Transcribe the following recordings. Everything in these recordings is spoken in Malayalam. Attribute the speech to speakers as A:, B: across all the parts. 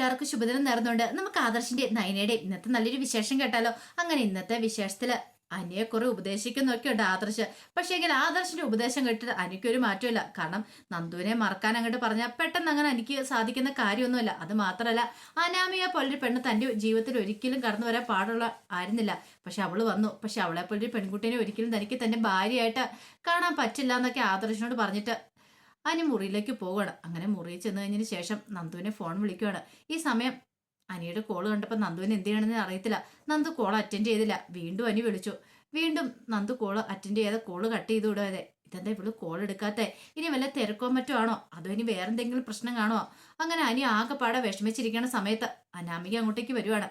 A: കൂട്ടുകാർക്ക് ശുഭദിനം നേർന്നുകൊണ്ട് നമുക്ക് ആദർശിന്റെ നയനയുടെ ഇന്നത്തെ നല്ലൊരു വിശേഷം കേട്ടാലോ? അങ്ങനെ ഇന്നത്തെ വിശേഷത്തിൽ അനിയെ കുറെ ഉപദേശിക്കുന്നൊക്കെ ഉണ്ട് ആദർശ്. പക്ഷേ എങ്കിൽ ആദർശിന്റെ ഉപദേശം കേട്ടിട്ട് ഒരു മാറ്റമില്ല കാരണം നന്ദുവിനെ മറക്കാൻ അങ്ങോട്ട് പറഞ്ഞാൽ പെട്ടെന്ന് അങ്ങനെ എനിക്ക് സാധിക്കുന്ന കാര്യമൊന്നുമില്ല. അത് മാത്രമല്ല അനാമിയെ പോലൊരു പെണ്ണ് തന്റെ ജീവിതത്തിൽ ഒരിക്കലും കടന്നു വരാൻ പാടുള്ള ആയിരുന്നില്ല. പക്ഷെ അവൾ വന്നു. പക്ഷെ അവളെ പോലൊരു പെൺകുട്ടീനെ ഒരിക്കലും തനിക്ക് തന്റെ ഭാര്യയായിട്ട് കാണാൻ പറ്റില്ല എന്നൊക്കെ ആദർശിനോട് പറഞ്ഞിട്ട് അനി മുറിയിലേക്ക് പോവുകയാണ്. അങ്ങനെ മുറിയിൽ ചെന്ന് കഴിഞ്ഞതിന് ശേഷം നന്ദുവിനെ ഫോൺ വിളിക്കുകയാണ്. ഈ സമയം അനിയുടെ കോൾ കണ്ടപ്പോൾ നന്ദുവിന് എന്ത് ചെയ്യണമെന്ന് അറിയത്തില്ല. നന്ദു കോൾ അറ്റൻഡ് ചെയ്തില്ല. വീണ്ടും അനി വിളിച്ചു. വീണ്ടും നന്ദു കോൾ അറ്റൻഡ് ചെയ്ത കോൾ കട്ട് ചെയ്ത് വിടാതെ ഇതെന്താ ഇവൾ കോൾ എടുക്കാത്തെ? ഇനി വല്ല തിരക്കോ മറ്റോ ആണോ? അതോ ഇനി വേറെന്തെങ്കിലും പ്രശ്നം കാണുമോ അങ്ങനെ അനി ആകെപ്പാടെ വിഷമിച്ചിരിക്കുന്ന സമയത്ത് അനാമിക അങ്ങോട്ടേക്ക് വരുവാണ്.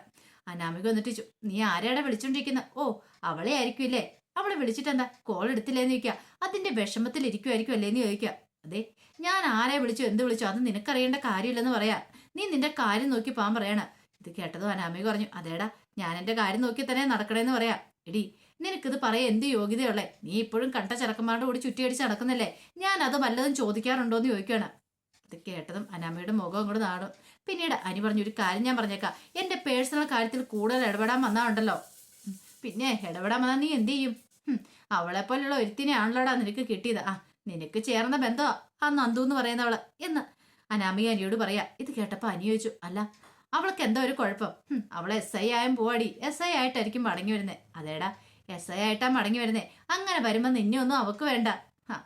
A: അനാമിക വന്നിട്ട് നീ ആരാടെ വിളിച്ചോണ്ടിരിക്കുന്നത് ഓ അവളെ ആയിരിക്കും ഇല്ലേ? അവളെ വിളിച്ചിട്ട് എന്താ കോൾ എടുത്തില്ലേന്ന് ചോദിക്കുക അതിന്റെ വിഷമത്തിൽ ഇരിക്കുമായിരിക്കും അല്ലേന്ന് ചോദിക്കുക അതെ ഞാൻ ആരെ വിളിച്ചു എന്ത് വിളിച്ചു അത് നിനക്കറിയേണ്ട കാര്യമില്ലെന്ന് പറയാ. നീ നിന്റെ കാര്യം നോക്കി പാൻ പറയണ. ഇത് കേട്ടതും അനാമിക പറഞ്ഞു അതേടാ ഞാൻ എന്റെ കാര്യം നോക്കി തന്നെ നടക്കണേന്ന് പറയാ. എടി നിനക്കിത് പറയാൻ എന്ത് യോഗ്യതയുള്ളേ? നീ ഇപ്പോഴും കണ്ട ചെറുക്കന്മാരുടെ കൂടി ചുറ്റിയടിച്ച് നടക്കുന്നല്ലേ? ഞാൻ അത് വല്ലതും ചോദിക്കാറുണ്ടോ എന്ന് ചോദിക്കുകയാണ് ഇത് കേട്ടതും അനാമയുടെ മുഖം അങ്ങോട്ട് നാടും പിന്നീട് അനി പറഞ്ഞു ഒരു കാര്യം ഞാൻ പറഞ്ഞേക്കാം. എന്റെ പേഴ്സണൽ കാര്യത്തിൽ കൂടുതൽ ഇടപെടാൻ വന്നാ ഉണ്ടല്ലോ. പിന്നെ ഇടപെടാൻ വന്നാൽ നീ എന്ത് ചെയ്യും? അവളെപ്പോലുള്ള അവളെ പോലുള്ള ഒരുത്തിനെയാണല്ലോടാ നിനക്ക് കിട്ടിയത്. ആ നിനക്ക് ചേർന്ന ബന്ധമാ ആ നന്ദു എന്ന് പറയുന്നവൾ എന്ന്. അനാമിക അനിയോട് പറയാ ഇത് കേട്ടപ്പോ അനി ചോദിച്ചു അല്ല അവൾക്ക് എന്താ ഒരു കുഴപ്പം? അവൾ എസ് ഐ ആയും പോവാടി. എസ് ഐ ആയിട്ടായിരിക്കും മടങ്ങി വരുന്നേ. അതേടാ എസ് ഐ ആയിട്ടാ മടങ്ങി വരുന്നേ. അങ്ങനെ വരുമ്പോ നിന്നെ ഒന്നും അവക്ക് വേണ്ട.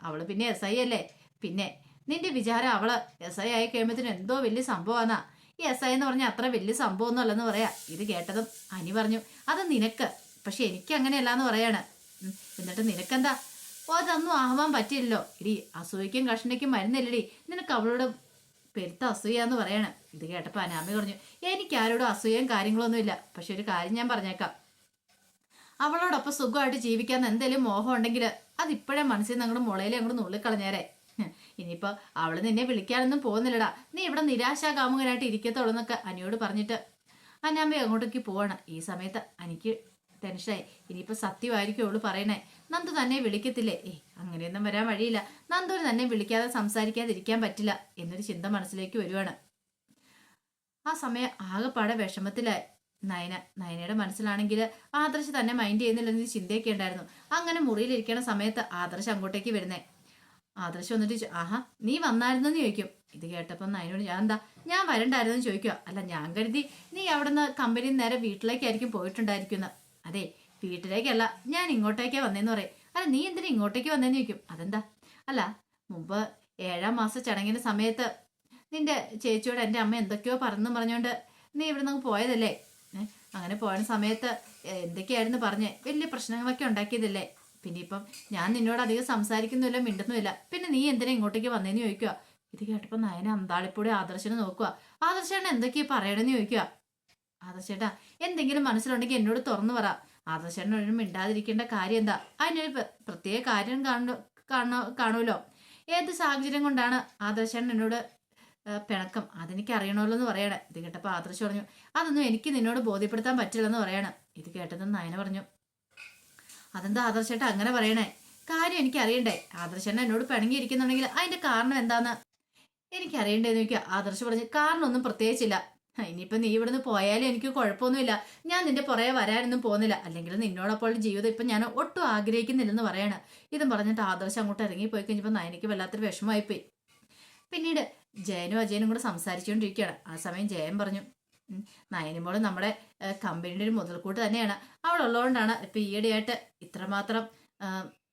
A: അവൾ പിന്നെ എസ് ഐ അല്ലേ? പിന്നെ നിന്റെ വിചാരം അവൾ എസ് ഐ ആയി കഴിയുമ്പത്തിന് എന്തോ വലിയ സംഭവമാന്നാ. ഈ എസ് ഐ എന്ന് പറഞ്ഞാൽ അത്ര വലിയ സംഭവമൊന്നും അല്ലെന്ന് പറയാ. ഇത് കേട്ടതും അനി പറഞ്ഞു അത് നിനക്ക്. പക്ഷെ എനിക്ക് അങ്ങനെയല്ല എന്ന് പറയാണ് എന്നിട്ട് നിനക്കെന്താ? ഓ അതൊന്നും ആവാൻ പറ്റില്ലല്ലോ. ഇടി അസൂയക്കും കഷ്ണയ്ക്കും മരുന്നില്ലടി. നിനക്ക് അവളോട് പെരുത്ത അസൂയാന്ന് പറയാണ്. ഇത് കേട്ടപ്പോൾ അനാമി പറഞ്ഞു എനിക്ക് ആരോടും കാര്യങ്ങളൊന്നും ഇല്ല. പക്ഷെ ഒരു കാര്യം ഞാൻ പറഞ്ഞേക്കാം. അവളോടൊപ്പം സുഖമായിട്ട് ജീവിക്കാൻ എന്തെങ്കിലും മോഹം ഉണ്ടെങ്കിൽ അതിപ്പോഴേ മനസ്സിൽ നിന്ന് അങ്ങോട്ട് മുളയിൽ അങ്ങോട്ട് നുള്ളിക്കളഞ്ഞേരെ. ഇനിയിപ്പോൾ അവൾ നിന്നെ വിളിക്കാനൊന്നും പോകുന്നില്ലടാ. നീ ഇവിടെ നിരാശാകാമുകനായിട്ട് ഇരിക്കത്തുള്ളൂ എന്നൊക്കെ അനിയോട് പറഞ്ഞിട്ട് അനാമി അങ്ങോട്ടേക്ക് പോവാണ്. ഈ സമയത്ത് എനിക്ക് ടെൻഷനായി ഇനിയിപ്പോൾ സത്യമായിരിക്കും അവൾ പറയണേ. നന്ദു തന്നെ വിളിക്കത്തില്ലേ? ഏ അങ്ങനെയൊന്നും വരാൻ വഴിയില്ല. നന്ദുവിന് തന്നെ വിളിക്കാതെ സംസാരിക്കാതിരിക്കാൻ പറ്റില്ല എന്നൊരു ചിന്ത മനസ്സിലേക്ക് വരുവാണ്. ആ സമയം ആകെപ്പാടെ വിഷമത്തിലായി. നയന നയനയുടെ മനസ്സിലാണെങ്കിൽ ആദർശ് തന്നെ മൈൻഡ് ചെയ്യുന്നില്ലെന്നൊരു ചിന്തയൊക്കെ ഉണ്ടായിരുന്നു. അങ്ങനെ മുറിയിലിരിക്കുന്ന സമയത്ത് ആദർശ് അങ്ങോട്ടേക്ക് വരുന്നേ. ആദർശ് വന്നിട്ട് ആഹാ നീ വന്നായിരുന്നെന്ന് ചോദിക്കും. ഇത് കേട്ടപ്പോൾ നയനോട് ഞാൻ എന്താ ഞാൻ വരണ്ടായിരുന്നു ചോദിക്കുക. അല്ല ഞാൻ കരുതി നീ അവിടുന്ന് കമ്പനി നേരെ വീട്ടിലേക്കായിരിക്കും പോയിട്ടുണ്ടായിരിക്കുന്നത് അതെ വീട്ടിലേക്കല്ല ഞാൻ ഇങ്ങോട്ടേക്കാ വന്നേന്ന് പറയും. അല്ല നീ എന്തിനാ ഇങ്ങോട്ടേക്ക് വന്നേന്ന് ചോദിക്കും. അതെന്താ? അല്ല മുമ്പ് ഏഴാം മാസ ചടങ്ങിന്റെ സമയത്ത് നിന്റെ ചേച്ചിയോട് എന്റെ അമ്മ എന്തൊക്കെയോ പറഞ്ഞു പറഞ്ഞുകൊണ്ട് നീ ഇവിടെ നിന്ന് പോയതല്ലേ? അങ്ങനെ പോയ സമയത്ത് എന്തൊക്കെയായിരുന്നു പറഞ്ഞ്? വലിയ പ്രശ്നങ്ങളൊക്കെ ഉണ്ടാക്കിയതല്ലേ? പിന്നെ ഇപ്പം ഞാൻ നിന്നോട് അധികം സംസാരിക്കുന്നില്ല മിണ്ടുന്നുമില്ല. പിന്നെ നീ എന്തിനാ ഇങ്ങോട്ടേക്ക് വന്നേന്ന് ചോദിക്കുക ഇത് കേട്ടപ്പോൾ നയന അന്താളിപ്പൂടെ ആദർശനെ നോക്കുക ആദർശേട്ടൻ എന്തൊക്കെയാ പറയണമെന്ന് ചോദിക്കുക ആദർശേട്ടാ എന്തെങ്കിലും മനസ്സിലുണ്ടെങ്കിൽ എന്നോട് തുറന്നു പറ. ആദർശേട്ടനൊരു മിണ്ടാതിരിക്കേണ്ട കാര്യം എന്താ? അതിനൊരു പ്ര- പ്രത്യേക കാര്യം കാണു കാണോ കാണുമല്ലോ ഏത് സാഹചര്യം കൊണ്ടാണ് ആദർശേട്ടൻ എന്നോട് പിണക്കം? അതെനിക്ക് അറിയണമല്ലോ എന്ന് പറയണേ. ഇത് കേട്ടപ്പോൾ ആദർശ് പറഞ്ഞു അതൊന്നും എനിക്ക് നിന്നോട് ബോധ്യപ്പെടുത്താൻ പറ്റില്ലെന്ന് പറയണം. ഇത് കേട്ടതെന്ന് നയന പറഞ്ഞു അതെന്താ ആദർശേട്ട അങ്ങനെ പറയണേ? കാര്യം എനിക്ക് അറിയണ്ടേ ആദർശേട്ടൻ എന്നോട് പിണങ്ങിയിരിക്കുന്നുണ്ടെങ്കിൽ അതിന്റെ കാരണം എന്താന്ന്? എനിക്കറിയണ്ടേന്ന് ചോദിക്കുക ആദർശ് പറഞ്ഞു കാരണമൊന്നും പ്രത്യേകിച്ചില്ല. ഹ, ഇനിയിപ്പോ നീ ഇവിടുന്ന് പോയാലും എനിക്ക് കുഴപ്പമൊന്നുമില്ല. ഞാൻ നിന്റെ പുറകെ വരാനൊന്നും പോകുന്നില്ല. അല്ലെങ്കിൽ നിന്നോടൊപ്പം ജീവിതം ഇപ്പൊ ഞാൻ ഒട്ടും ആഗ്രഹിക്കുന്നില്ലെന്ന് പറയണ. ഇതും പറഞ്ഞിട്ട് ആദർശം അങ്ങോട്ട് ഇറങ്ങിപ്പോയി കഴിഞ്ഞപ്പോൾ നയനിക്ക് വല്ലാത്തൊരു വിഷമമായിപ്പോയി പിന്നീട് ജയനും അജയനും കൂടെ സംസാരിച്ചുകൊണ്ടിരിക്കുകയാണ്. ആ സമയം ജയൻ പറഞ്ഞു "ഉം, നയനിമോൾ നമ്മുടെ കമ്പനിയുടെ ഒരു മുതൽക്കൂട്ട് തന്നെയാണ്. അവളുള്ളതുകൊണ്ടാണ് ഇപ്പൊ ഈയിടെയായിട്ട് ഇത്രമാത്രം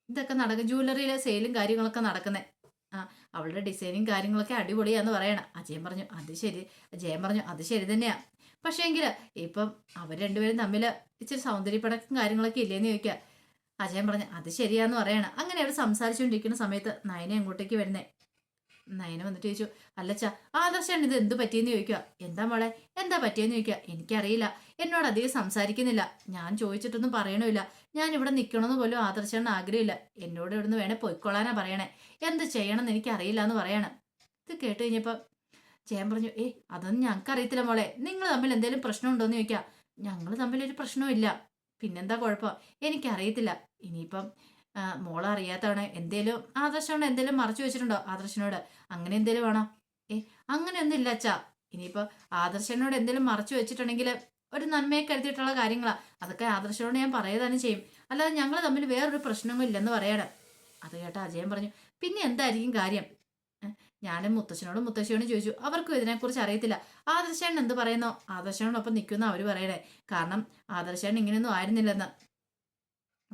A: ഇതൊക്കെ നടക്കും. ജ്വല്ലറിയിലെ സെയിലും കാര്യങ്ങളൊക്കെ നടക്കുന്നത് ആ അവളുടെ ഡിസൈനും കാര്യങ്ങളൊക്കെ അടിപൊളിയാന്ന് പറയണം. അജയൻ പറഞ്ഞു അത് ശരി. ജയൻ പറഞ്ഞു അത് ശരി തന്നെയാ. പക്ഷേ എങ്കിൽ ഇപ്പം അവർ രണ്ടുപേരും തമ്മിൽ ഇച്ചിരി സൗന്ദര്യപ്പടക്കം കാര്യങ്ങളൊക്കെ ഇല്ലേന്ന് ചോദിക്കുക അജയൻ പറഞ്ഞു അത് ശരിയാന്ന് പറയണം. അങ്ങനെ അവർ സംസാരിച്ചുകൊണ്ടിരിക്കുന്ന സമയത്ത് നയനെ അങ്ങോട്ടേക്ക് വരുന്നേ. നയന വന്നിട്ട് ചോദിച്ചു അല്ലച്ച ആദർശാണ് ഇത് എന്ത് പറ്റിയെന്ന് ചോദിക്കുക എന്താ മോളെ? എന്താ പറ്റിയെന്ന് ചോദിക്കുക എനിക്കറിയില്ല. എന്നോട് അധികം സംസാരിക്കുന്നില്ല. ഞാൻ ചോദിച്ചിട്ടൊന്നും പറയണമില്ല. ഞാൻ ഇവിടെ നിൽക്കണമെന്ന് പോലും ആദർശാണ് ആഗ്രഹമില്ല. എന്നോട് ഇവിടുന്ന് വേണേ പൊയ്ക്കൊള്ളാനാ പറയണേ. എന്ത് ചെയ്യണമെന്ന് എനിക്കറിയില്ല എന്ന് പറയണം. ഇത് കേട്ട് കഴിഞ്ഞപ്പോൾ ചേം പറഞ്ഞു ഏ അതൊന്നും ഞങ്ങൾക്ക് അറിയത്തില്ല മോളെ. നിങ്ങൾ തമ്മിൽ എന്തെങ്കിലും പ്രശ്നമുണ്ടോയെന്ന് ചോദിക്കുക ഞങ്ങൾ തമ്മിൽ ഒരു പ്രശ്നവും ഇല്ല പിന്നെന്താ കുഴപ്പം? എനിക്കറിയത്തില്ല. ഇനിയിപ്പം മോളെ അറിയാത്തതാണ് എന്തേലും ആദർശനോട് എന്തേലും മറച്ചു വെച്ചിട്ടുണ്ടോ ആദർശനോട്? അങ്ങനെ എന്തേലും വേണോ? ഏ അങ്ങനെ ഒന്നും ഇല്ല അച്ഛാ. ഇനിയിപ്പോ ആദർശനോട് എന്തേലും മറച്ചു വെച്ചിട്ടുണ്ടെങ്കിൽ ഒരു നന്മയെ കരുതിയിട്ടുള്ള കാര്യങ്ങളാ. അതൊക്കെ ആദർശനോട് ഞാൻ പറയുക തന്നെ ചെയ്യും. അല്ലാതെ ഞങ്ങൾ തമ്മിൽ വേറൊരു പ്രശ്നങ്ങളും ഇല്ലെന്ന് പറയണം. അത് കേട്ട അജയൻ പറഞ്ഞു പിന്നെ എന്തായിരിക്കും കാര്യം? ഞാനും മുത്തശ്ശനോടും മുത്തശ്ശിയോടും ചോദിച്ചു അവർക്കും ഇതിനെക്കുറിച്ച് അറിയത്തില്ല. ആദർശൻ എന്ത് പറയുന്നോ? ആദർശനോടൊപ്പം നിൽക്കുന്ന അവർ പറയണേ. കാരണം ആദർശൻ ഇങ്ങനെയൊന്നും ആയിരുന്നില്ലെന്ന്.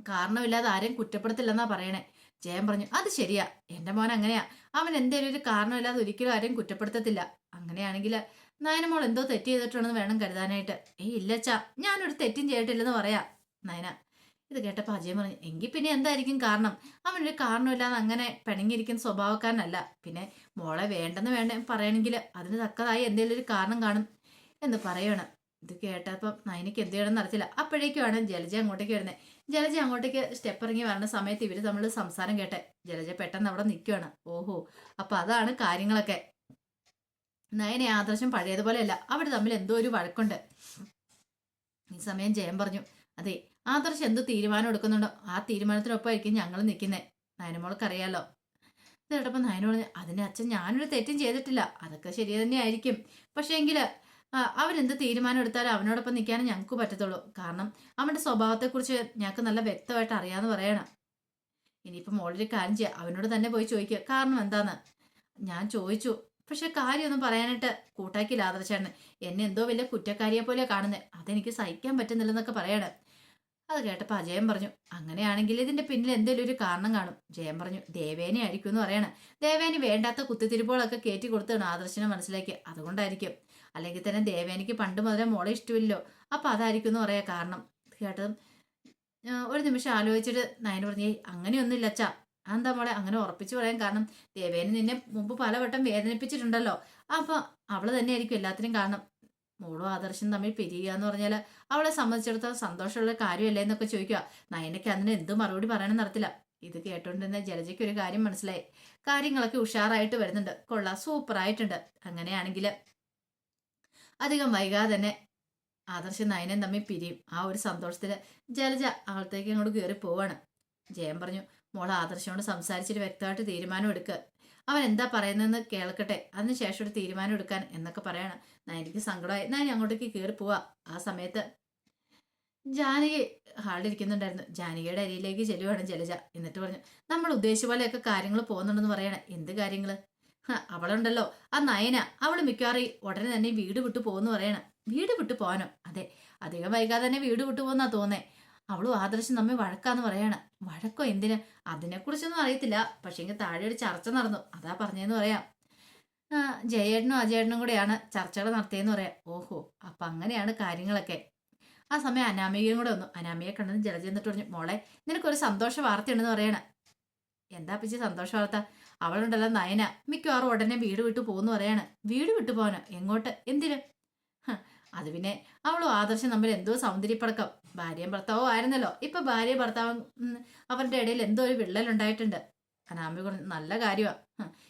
A: കാരണമില്ലാതെ ആരെയും കുറ്റപ്പെടുത്തില്ലെന്നാ പറയണേ. ജയൻ പറഞ്ഞു അത് ശരിയാ. എന്റെ മോൻ അങ്ങനെയാ. അവൻ എന്തേലും ഒരു കാരണമില്ലാതെ ഒരിക്കലും ആരെയും കുറ്റപ്പെടുത്തത്തില്ല. അങ്ങനെയാണെങ്കിൽ നയനമോൾ എന്തോ തെറ്റ് ചെയ്തിട്ടുണ്ടെന്ന് വേണം കരുതാനായിട്ട്. ഏയ് ഇല്ലച്ചാ ഞാനൊരു തെറ്റും ചെയ്തിട്ടില്ലെന്ന് പറയാ. നയന ഇത് കേട്ടപ്പോൾ അജയൻ പറഞ്ഞു എങ്കിൽ പിന്നെ എന്തായിരിക്കും കാരണം? അവനൊരു കാരണമില്ലാതെ അങ്ങനെ പിണങ്ങിയിരിക്കുന്ന സ്വഭാവക്കാരനല്ല. പിന്നെ മോളെ വേണ്ടെന്ന് വേണ്ട പറയണമെങ്കിൽ അതിന് തക്കതായി എന്തെങ്കിലും ഒരു കാരണം കാണും എന്ന് പറയണം. ഇത് കേട്ടപ്പം നയനയ്ക്ക് എന്ത് ചെയ്യണം നടത്തില്ല അപ്പോഴേക്കുമാണ് ജലജ അങ്ങോട്ടേക്ക് വരുന്നത് ജലജ അങ്ങോട്ടേക്ക് സ്റ്റെപ്പ് ഇറങ്ങി വരുന്ന സമയത്ത് ഇവർ നമ്മൾ സംസാരം കേട്ടെ. ജലജ പെട്ടെന്ന് അവിടെ നിൽക്കുവാണ് ഓഹോ. അപ്പൊ അതാണ് കാര്യങ്ങളൊക്കെ. നയനെ ആദർശം പഴയതുപോലെയല്ല. അവർ തമ്മിൽ എന്തോ ഒരു വഴക്കുണ്ട്. ഈ സമയം ജയം പറഞ്ഞു. അതെ ആദർശ് എന്ത് തീരുമാനം എടുക്കുന്നുണ്ടോ? ആ തീരുമാനത്തിനൊപ്പമായിരിക്കും ഞങ്ങൾ നിൽക്കുന്നത് നയനമോൾക്ക് അറിയാലോ ഇത് കേട്ടപ്പോൾ നയന പറഞ്ഞു അതിന് അച്ഛൻ ഞാനൊരു തെറ്റും ചെയ്തിട്ടില്ല. അതൊക്കെ ശരി തന്നെയായിരിക്കും പക്ഷേ എങ്കിൽ അവരെന്ത് തീരുമാനം എടുത്താലും അവനോടൊപ്പം നിൽക്കാനും ഞങ്ങൾക്ക് പറ്റത്തുള്ളൂ. കാരണം അവന്റെ സ്വഭാവത്തെക്കുറിച്ച് ഞങ്ങൾക്ക് നല്ല വ്യക്തമായിട്ട് അറിയാമെന്ന് പറയണം. ഇനിയിപ്പം മോളൊരു കാര്യം ചെയ്യുക അവനോട് തന്നെ പോയി ചോദിക്കുക. കാരണം എന്താന്ന്? ഞാൻ ചോദിച്ചു. പക്ഷെ കാര്യമൊന്നും പറയാനായിട്ട് കൂട്ടാക്കിയില്ല ആദർശേട്ടന് എന്നെ എന്തോ വലിയ കുറ്റക്കാരിയെ പോലെ കാണുന്നത് അതെനിക്ക് സഹിക്കാൻ പറ്റുന്നില്ലെന്നൊക്കെ പറയണം. അത് കേട്ടപ്പോൾ അജയൻ പറഞ്ഞു അങ്ങനെയാണെങ്കിൽ ഇതിന്റെ പിന്നിൽ എന്തെങ്കിലും ഒരു കാരണം കാണും. ജയൻ പറഞ്ഞു ദേവേനെ ആയിരിക്കും എന്ന് പറയണം. ദേവേനി വേണ്ടാത്ത കുത്തിത്തിരിപ്പുകളൊക്കെ കയറ്റി കൊടുത്താണ് ആദർശനെ മനസ്സിലാക്കി അതുകൊണ്ടായിരിക്കും. അല്ലെങ്കിൽ തന്നെ ദേവേനിക്ക് പണ്ട് മുതലേ മോളെ ഇഷ്ടമില്ലോ അപ്പം അതായിരിക്കും എന്ന് പറയാൻ കാരണം. കേട്ടതും ഒരു നിമിഷം ആലോചിച്ചിട്ട് നയന പറഞ്ഞേ അങ്ങനെയൊന്നുമില്ല അച്ഛാ. അതെന്താ മോളെ? അങ്ങനെ ഉറപ്പിച്ചു പറയാൻ കാരണം ദേവേനെ നിന്നെ മുമ്പ് പലവട്ടം വേദനിപ്പിച്ചിട്ടുണ്ടല്ലോ. അപ്പൊ അവൾ തന്നെയായിരിക്കും എല്ലാത്തിനും കാരണം. മോളും ആദർശം തമ്മിൽ പിരിയുക എന്ന് പറഞ്ഞാൽ അവളെ സംബന്ധിച്ചിടത്തോളം സന്തോഷമുള്ള കാര്യമല്ലേ എന്നൊക്കെ ചോദിക്കുക. നയനയ്ക്ക് അതിന് എന്ത് മറുപടി പറയണം നടത്തില്ല. ഇത് കേട്ടോണ്ടിരുന്ന ജലജയ്ക്ക് ഒരു കാര്യം മനസ്സിലായി. കാര്യങ്ങളൊക്കെ ഉഷാറായിട്ട് വരുന്നുണ്ട്. കൊള്ളാം. സൂപ്പറായിട്ടുണ്ട്. അങ്ങനെയാണെങ്കിൽ അധികം വൈകാതെ തന്നെ ആദർശ നയനം തമ്മിൽ പിരിയും. ആ ഒരു സന്തോഷത്തിൽ ജലജ അകത്തേക്ക് അങ്ങോട്ട് കയറി പോവാണ്. ജയൻ പറഞ്ഞു മോൾ ആദർശനോട് സംസാരിച്ചിട്ട് വ്യക്തമായിട്ട് തീരുമാനം എടുക്കുക അവൻ എന്താ പറയുന്നതെന്ന് കേൾക്കട്ടെ. അതിനുശേഷം ഒരു തീരുമാനം എടുക്കാൻ എന്നൊക്കെ പറയണം. നയനിക്ക് സങ്കടമായി നയൻ അങ്ങോട്ടേക്ക് കയറി പോവാ. ആ സമയത്ത് ജാനകി ഹാളിലിരിക്കുന്നുണ്ടായിരുന്നു ജാനകിയുടെ അരിയിലേക്ക് ചെല്ലുവാണ് ജലജ. എന്നിട്ട് പറഞ്ഞു നമ്മൾ ഉദ്ദേശിച്ച പോലെയൊക്കെ കാര്യങ്ങൾ പോകുന്നുണ്ടെന്ന് പറയണേ. എന്ത് കാര്യങ്ങൾ? അവളുണ്ടല്ലോ. ആ നയന അവൾ മിക്കവാറും ഉടനെ തന്നെ വീട് വിട്ടു പോകുന്നു പറയണം. വീട് വിട്ടു പോകാനോ? അതെ. അധികം വൈകാതെ തന്നെ വീട് വിട്ടു പോകുന്നാ തോന്നേ അവളും ആദർശം നമ്മെ വഴക്കാന്ന് പറയാണ്. വഴക്കോ എന്തിന്? അതിനെക്കുറിച്ചൊന്നും അറിയത്തില്ല. പക്ഷേങ്കിൽ താഴെ ഒരു ചർച്ച നടന്നു. അതാ പറഞ്ഞതെന്ന് പറയാം. ജയേട്ടനും അജയേട്ടനും കൂടെയാണ് ചർച്ചകൾ നടത്തിയെന്ന് പറയാം. ഓഹോ അപ്പൊ അങ്ങനെയാണ് കാര്യങ്ങളൊക്കെ. ആ സമയം അനാമികയും കൂടെ വന്നു. അനാമിയെ കണ്ടത് ജലജ എന്നിട്ട് പറഞ്ഞു മോളെ നിനക്കൊരു സന്തോഷ വാർത്തയുണ്ടെന്ന് പറയണ. എന്താ പിച്ചി സന്തോഷ വാർത്ത? അവളുണ്ടല്ലോ നയന. മിക്കവാറും ഉടനെ വീട് വിട്ടു പോകുന്നു പറയാണ്. വീട് വിട്ടു പോകാനോ? എങ്ങോട്ട്? എന്തിന്? അത് പിന്നെ അവളും ആദർശം തമ്മിൽ എന്തോ സൗന്ദര്യപ്പടക്കം. ഭാര്യയും ഭർത്താവും ആയിരുന്നല്ലോ. ഇപ്പൊ ഭാര്യ ഭർത്താവും അവരുടെ ഇടയിൽ എന്തോ ഒരു വിള്ളലുണ്ടായിട്ടുണ്ട്. അനാമി പറഞ്ഞു നല്ല കാര്യമാ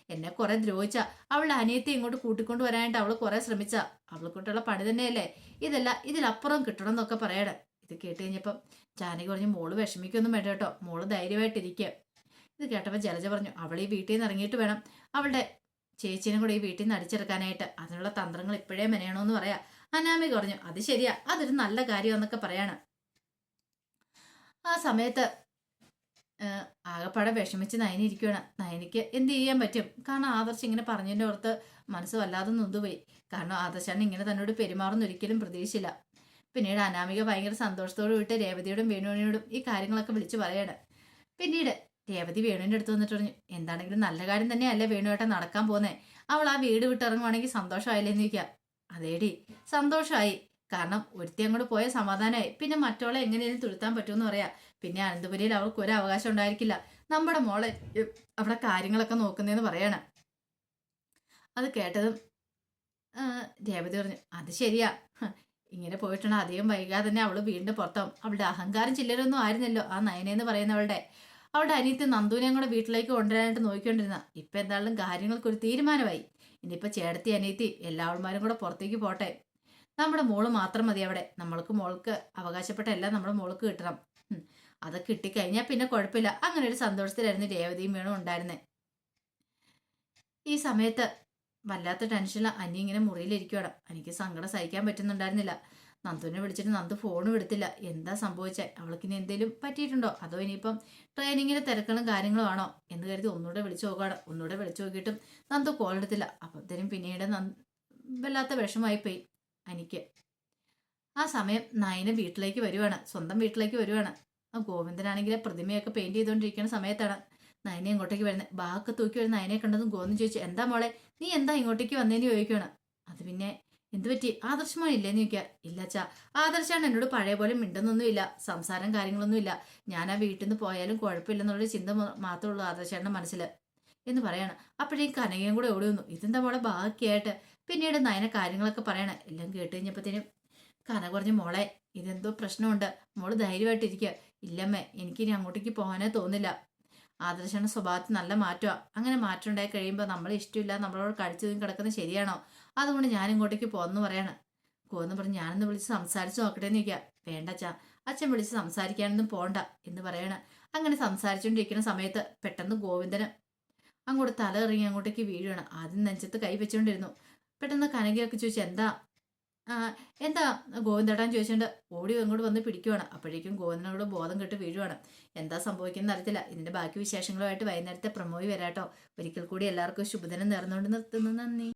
A: എന്നെ കുറെ ദ്രോഹിച്ച. അവളുടെ അനിയത്തെ ഇങ്ങോട്ട് കൂട്ടിക്കൊണ്ട് വരാനായിട്ട് അവൾ കുറെ ശ്രമിച്ച. അവൾക്കൊട്ടുള്ള പണി തന്നെയല്ലേ? ഇതല്ല ഇതിലപ്പുറം കിട്ടണം എന്നൊക്കെ പറയണേ. ഇത് കേട്ട് കഴിഞ്ഞപ്പം ജാനകി പറഞ്ഞു മോൾ വിഷമിക്കൊന്നും വേണ്ട കേട്ടോ. മോൾ ധൈര്യമായിട്ടിരിക്കുക ഇത് കേട്ടപ്പോൾ ജലജ പറഞ്ഞു അവൾ ഈ വീട്ടിൽ നിന്ന് ഇറങ്ങിയിട്ട് വേണം. അവളുടെ ചേച്ചീനും കൂടെ ഈ വീട്ടിൽ നിന്ന് അടിച്ചെടുക്കാനായിട്ട്. അതിനുള്ള തന്ത്രങ്ങൾ ഇപ്പോഴേ മെനയണമെന്ന് പറയാ. അനാമി പറഞ്ഞു അത് ശരിയാ. അതൊരു നല്ല കാര്യമെന്നൊക്കെ പറയാണ്. ആ സമയത്ത് ആകപ്പാടെ വിഷമിച്ച് നയനി ഇരിക്കുകയാണ് നയനിക്ക് എന്ത് ചെയ്യാൻ പറ്റും? കാരണം ആദർശ് ഇങ്ങനെ പറഞ്ഞതിന്റെ ഓർത്ത് മനസ്സ് വല്ലാതെ നൊന്തുപോയി. കാരണം ആദർശാണ് ഇങ്ങനെ തന്നോട് പെരുമാറുന്ന ഒരിക്കലും പ്രതീക്ഷിച്ചില്ല. പിന്നീട് അനാമിക ഭയങ്കര സന്തോഷത്തോട് വിട്ട് രേവതിയോടും വേണുവിനോടും ഈ കാര്യങ്ങളൊക്കെ വിളിച്ചു പറയാണ്. പിന്നീട് രേവതി വേണുവിന്റെ അടുത്ത് വന്നിട്ട് പറഞ്ഞു എന്താണെങ്കിലും നല്ല കാര്യം തന്നെയല്ലേ വേണുവേട്ടൻ നടക്കാൻ പോന്നേ അവൾ ആ വീട് വിട്ടിറങ്ങുവാണെങ്കിൽ സന്തോഷമായില്ലേ എന്ന് അതേടി സന്തോഷമായി. കാരണം ഒരുത്തി അങ്ങോട്ട് പോയ സമാധാനമായി. പിന്നെ മറ്റോളെ എങ്ങനെയും തുരുത്താൻ പറ്റുമെന്ന് പറയാം. പിന്നെ അനന്തപുരിയിൽ അവൾക്ക് ഒരു അവകാശം ഉണ്ടായിരിക്കില്ല. നമ്മുടെ മോളെ അവിടെ കാര്യങ്ങളൊക്കെ നോക്കുന്നതെന്ന് പറയണം. അത് കേട്ടതും രേവതി പറഞ്ഞു അത് ശരിയാ. ഇങ്ങനെ പോയിട്ടുണ്ട്. അധികം വൈകാതെ തന്നെ അവൾ വീണ്ടും പുറത്താവും. അവളുടെ അഹങ്കാരം ചില്ലരൊന്നും ആയിരുന്നല്ലോ ആ നയനെന്ന് പറയുന്നവളുടെ. അവളുടെ അനിയത്തി നന്ദുവിനെയും കൂടെ വീട്ടിലേക്ക് കൊണ്ടുവരാനായിട്ട് നോക്കിക്കൊണ്ടിരുന്ന. ഇപ്പൊ എന്തായാലും കാര്യങ്ങൾക്ക് ഒരു തീരുമാനമായി. ഇനിയിപ്പോ ചേട്ടത്തി അനിയത്തി എല്ലാവന്മാരും കൂടെ പുറത്തേക്ക് പോട്ടെ. നമ്മുടെ മോൾ മാത്രം മതി അവിടെ. നമ്മൾക്ക് മോൾക്ക് അവകാശപ്പെട്ട എല്ലാം നമ്മുടെ മോൾക്ക് കിട്ടണം. അത് കിട്ടിക്കഴിഞ്ഞാൽ പിന്നെ കുഴപ്പമില്ല. അങ്ങനെ ഒരു സന്തോഷത്തിലായിരുന്നു രേവതിയും വേണു ഉണ്ടായിരുന്നേ. ഈ സമയത്ത് വല്ലാത്ത ടെൻഷനിൽ അനി ഇങ്ങനെ മുറിയിലിരിക്കണം എനിക്ക് സങ്കടം സഹിക്കാൻ പറ്റുന്നുണ്ടായിരുന്നില്ല. നന്ദുവിനെ വിളിച്ചിട്ട് നന്ദു ഫോണും എടുത്തില്ല. എന്താ സംഭവിച്ചേ? അവൾക്ക് ഇനി എന്തെങ്കിലും പറ്റിയിട്ടുണ്ടോ? അതോ ഇനിയിപ്പം ട്രെയിനിങ്ങിന് തിരക്കുകളും കാര്യങ്ങളും ആണോ? എന്ന് കരുതി ഒന്നുകൂടെ വിളിച്ചു നോക്കുകയാണ് ഒന്നുകൂടെ വിളിച്ചു നോക്കിയിട്ടും നന്ദു കോൾ എടുത്തില്ല. അപ്പോഴത്തേനും പിന്നീട് വല്ലാത്ത വിഷമായി പോയി എനിക്ക് ആ സമയം നയന വീട്ടിലേക്ക് വരുവാണ്. സ്വന്തം വീട്ടിലേക്ക് വരുവാണ്. ആ ഗോവിന്ദനാണെങ്കിൽ പ്രതിമയൊക്കെ പെയിന്റ് ചെയ്തുകൊണ്ടിരിക്കുന്ന സമയത്താണ് നയനെ ഇങ്ങോട്ടേക്ക് വരുന്നത്. ബാക്ക് തൂക്കി വരുന്ന നയനെ കണ്ടതും ഗോവിന്ദൻ ചോദിച്ചു എന്താ മോളെ? നീ എന്താ ഇങ്ങോട്ടേക്ക് വന്നേന്ന് ചോദിക്കുകയാണ് അത് പിന്നെ എന്ത് പറ്റി? ആദർശമാണ് ഇല്ലേന്ന് ചോദിക്കുക. അച്ഛാ ആദർശാണ് എന്നോട് പഴയ പോലെ മിണ്ടുന്നൊന്നുമില്ല സംസാരം കാര്യങ്ങളൊന്നുമില്ല. ഞാൻ ആ വീട്ടിൽ നിന്ന് പോയാലും കുഴപ്പമില്ലെന്നുള്ളൊരു ചിന്ത മാത്രമേ ഉള്ളൂ ആദർശേട്ടന്റെ മനസ്സിൽ എന്ന് പറയണം. അപ്പോഴേക്കും കനകയും കൂടെ ഓടി വന്നു. ഇതെന്താ മോളെ ബാക്കിയായിട്ട്? പിന്നീട് നയന കാര്യങ്ങളൊക്കെ പറയണം. എല്ലാം കേട്ട് കഴിഞ്ഞപ്പോഴത്തേനും കന കുറഞ്ഞ് മോളെ ഇതെന്തോ പ്രശ്നമുണ്ട്. മോൾ ധൈര്യമായിട്ടിരിക്കുക. ഇല്ലമ്മേ എനിക്കിനി അങ്ങോട്ടേക്ക് പോകാനേ തോന്നില്ല. ആദർശന്റെ സ്വഭാവത്തിൽ നല്ല മാറ്റമാണ് അങ്ങനെ മാറ്റം ഉണ്ടായി കഴിയുമ്പോൾ നമ്മളെ ഇഷ്ടമില്ല നമ്മളോട് കടിച്ചു കിടക്കുന്നത് ശരിയാണോ? അതുകൊണ്ട് ഞാൻ ഇങ്ങോട്ടേക്ക് പോകുന്നു പറയാണ്. കോന്ന് പറഞ്ഞ് ഞാനൊന്ന് വിളിച്ച് സംസാരിച്ച് നോക്കട്ടെ എന്ന് ചോദിക്കുക വേണ്ട അച്ഛാ അച്ഛൻ വിളിച്ച് സംസാരിക്കാനൊന്നും പോണ്ട എന്ന് പറയണ. അങ്ങനെ സംസാരിച്ചുകൊണ്ടിരിക്കുന്ന സമയത്ത് പെട്ടെന്ന് ഗോവിന്ദന് അങ്ങോട്ട് തല ഇറങ്ങി അങ്ങോട്ടേക്ക് വീഴുകയാണ് ആദ്യം നെഞ്ചത്ത് കൈ വെച്ചുകൊണ്ടിരുന്നു പെട്ടെന്ന് കനകയൊക്കെ ചോദിച്ചു എന്താ? എന്താ ഗോവിന്ദേട്ടാൻ ചോദിച്ചുകൊണ്ട് ഓടി അങ്ങോട്ട് വന്ന് പിടിക്കുവാണ്. അപ്പോഴേക്കും ഗോവിന്ദനോട് ബോധം കെട്ട് വീഴുവാണ്. എന്താ സംഭവിക്കുന്നത് അറിയത്തില്ല. ഇതിന്റെ ബാക്കി വിശേഷങ്ങളുമായിട്ട് വൈകുന്നേരത്തെ പ്രമോയി വരാട്ടോ. ഒരിക്കൽ കൂടി എല്ലാവർക്കും ശുഭദിനം നേർന്നുകൊണ്ട് നിർത്തുന്നു. നന്ദി.